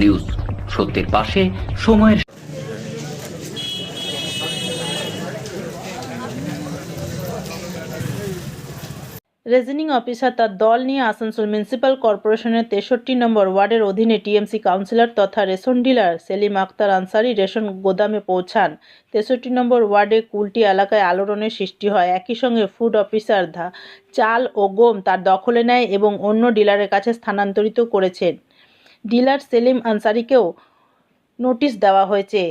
News. সত্যের পাশে সময়ের রেজনিং অফিসার তার দল নিয়ে আসানসোল মিউনিসিপ্যাল কর্পোরেশনের তেষট্টি নম্বর ওয়ার্ডের অধীনে টিএমসি কাউন্সিলর তথা ration dealer Selim Akhtar Ansari ration গোদামে পৌঁছান। তেষট্টি নম্বর ওয়ার্ডে কুলটি এলাকায় আলোড়নের সৃষ্টি হয়। একই সঙ্গে ফুড অফিসার ধা চাল ও গম তার দখলে নেয় এবং অন্য ডিলারের কাছে স্থানান্তরিত করেছেন। ডিলার সেলিম আনসারিকেও নোটিশ দেওয়া হয়েছে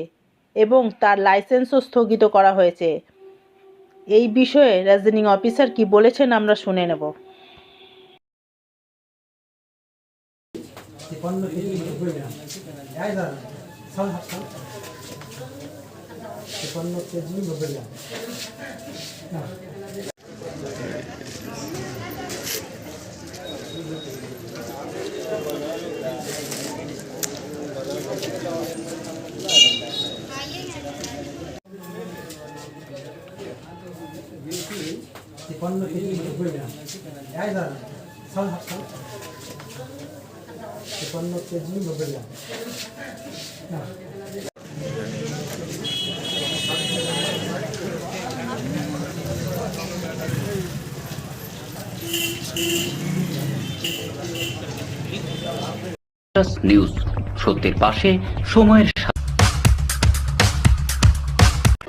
এবং তার লাইসেন্সও স্থগিত করা হয়েছে। এই বিষয়ে রেজনিং অফিসার কি বলেছেন আমরা শুনে নেব। কেজি একান্ন থেকে নব্বই গ্রাম সাল কেজি নব্বই গ্রাম নিউজ সত্যের পাশে সময়ের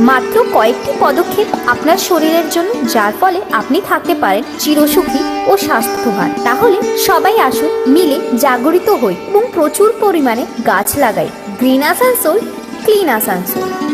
মাত্র কয়েকটি পদক্ষেপ আপনার শরীরের জন্য, যার ফলে আপনি থাকতে পারেন চিরসুখী ও স্বাস্থ্যবান। তাহলে সবাই আসুন, মিলে জাগরিত হই এবং প্রচুর পরিমাণে গাছ লাগাই। Green Asansol, clean Asansol.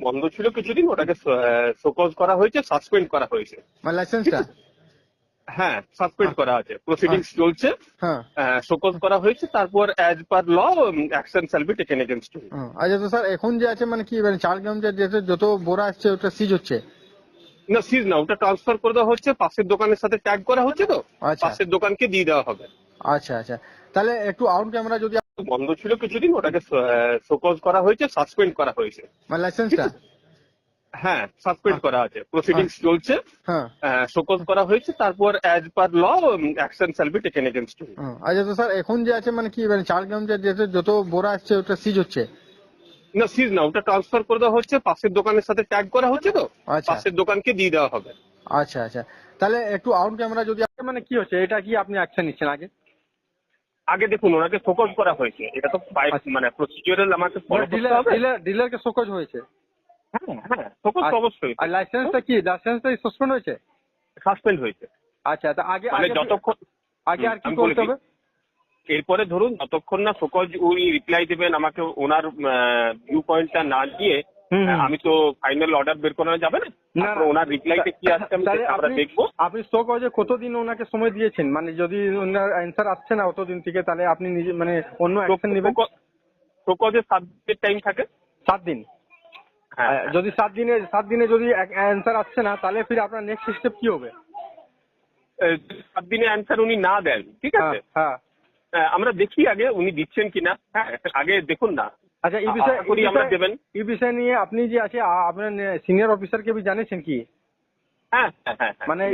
বন্ধ ছিল কিছুদিন ওটাকে শোকজ করা হয়েছে সাসপেন্ড করা হয়েছে। মানে লাইসেন্সটা? হ্যাঁ সাসপেন্ড করা আছে প্রসিডিংস চলছে হ্যাঁ। শোকজ করা হয়েছে তারপর as per law action shall be taken against হ্যাঁ। আচ্ছা তো স্যার এখন যে আছে মানে কি মানে চার গ্রাম যে যত বোরা আসছে ওটা সিজ হচ্ছে? না সিজ না ওটা ট্রান্সফার করে দেওয়া হচ্ছে পাশের দোকানের সাথে ট্যাগ করা হচ্ছে তো আচ্ছা। পাশের দোকানকে দিয়ে দেওয়া হবে। আচ্ছা আচ্ছা। তাহলে একটু আউট ক্যামেরা যদি বন্ধ ছিল কিছুদিন ওটাকে শোকজ করা হয়েছে সাসপেন্ড করা হয়েছে। মানে লাইসেন্সটা হ্যাঁ সাসপেন্ড করা আছে। প্রসিডিংস চলছে হ্যাঁ। শোকজ করা হয়েছে তারপর as per law action shall be taken against হ্যাঁ। আচ্ছা তো স্যার এখন যে আছে মানে কি মানে চার গ্রাম যে যত বোরা আসছে ওটা সিজ হচ্ছে? না সিজ না ওটা ট্রান্সফার করে দেওয়া হচ্ছে পাশের দোকানের সাথে ট্যাগ করা হচ্ছে তো আচ্ছা। পাশের দোকানকে দিয়ে দেওয়া হবে। আচ্ছা আচ্ছা। তাহলে একটু আউট ক্যামেরা যদি মানে কি হচ্ছে এটা কি আপনি অ্যাকশন নিচ্ছেন আগে? আগে দেখুন ওনাকে ফোকাস করা হয়েছে। এটা তো আচ্ছা। মানে প্রসিডিউরাল আমাকে ফলো করতে ডিলার হবে। ডিলার ডিলারকে শোকজ হয়েছে? হ্যাঁ হ্যাঁ ফোকাস আচ্ছা। অবশ্যই। আর লাইসেন্সটা কি? লাইসেন্সটা সাসপেন্ড হয়েছে? সাসপেন্ড হয়েছে। আচ্ছা তা আগে মানে যতক্ষণ আগে আর কি করতে হবে? এরপরে ধরুন যতক্ষণ না ফোকাস উনি রিপ্লাই দেবেন আমাকে ওনার ভিউ পয়েন্টটা না দিয়ে। আমি তো ফাইনাল অর্ডার বের করানো যাবে না? ওনার রিপ্লাইতে কি আসছে আমরা দেখব। আপনি শো কজে কতদিন ওনাকে সময় দিয়েছেন। মানে যদি ওনার অ্যান্সার আসছে না অতদিন থেকে তাহলে আপনি নিজে মানে অন্য অ্যাকশন নেবেন? প্রকজে সাত দিনের টাইম থাকে। সাত দিন? হ্যাঁ। যদি সাত দিনে সাত দিনে যদি অ্যান্সার আসছে না তাহলে ফির আপনার নেক্সট স্টেপ কি হবে? সাত দিনে অ্যান্সার উনি না দেন ঠিক হ্যাঁ আছে? হ্যাঁ আহ, আমরা দেখি আগে উনি দিচ্ছেন কিনা। হ্যাঁ আগে দেখুন না। আচ্ছা এই বিষয়ে করি আমরা দেবেন। এই বিষয় নিয়ে আপনি যে আছে আপনার সিনিয়র অফিসারকে भी জানিয়েছেন কি? হ্যাঁ হ্যাঁ হ্যাঁ। মানে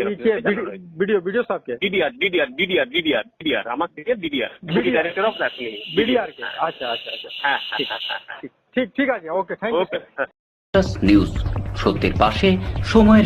ভিডিও ভিডিও সাহেবকে DDR DDR DDR DDR DDR আমার থেকে DDR DDR director of national BDR কে আচ্ছা আচ্ছা আচ্ছা হ্যাঁ ঠিক ঠিক ঠিক আছে ওকে থ্যাংক ইউ। নিউজ সত্যের পাশে সময়ের